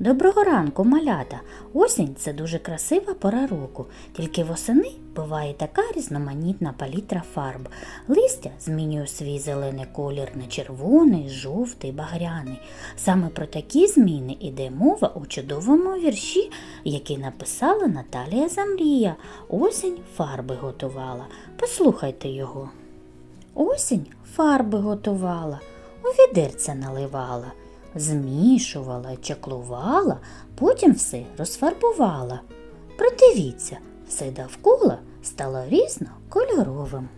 Доброго ранку, малята! Осінь це дуже красива пора року, тільки восени буває така різноманітна палітра фарб. Листя змінює свій зелений колір на червоний, жовтий, багряний. Саме про такі зміни іде мова у чудовому вірші, який написала Наталія Замрія. Осінь фарби готувала. Послухайте його. Осінь фарби готувала, у відерця наливала, змішувала, чаклувала, потім все розфарбувала. Придивіться, все довкола стало різнокольоровим.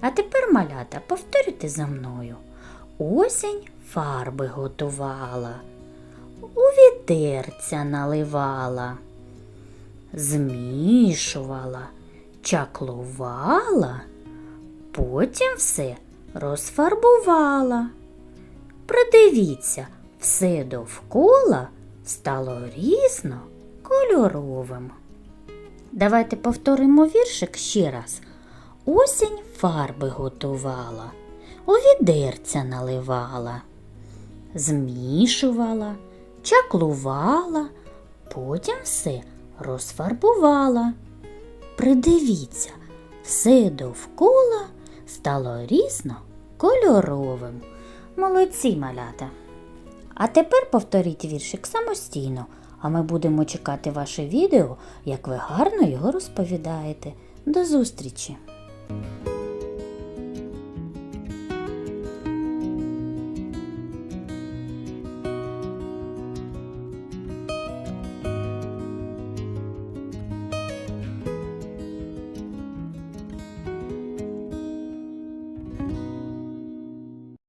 А тепер, малята, повторюйте за мною. Осінь фарби готувала, у відерця наливала, змішувала, чаклувала. Потім все розфарбувала. Придивіться, все довкола стало різно кольоровим. Давайте повторимо віршик ще раз. Осінь фарби готувала, у відерця наливала, змішувала, чаклувала, потім все розфарбувала. Придивіться, все довкола стало різно кольоровим. Молодці малята. А тепер повторіть віршик самостійно, а ми будемо чекати ваше відео, як ви гарно його розповідаєте. До зустрічі!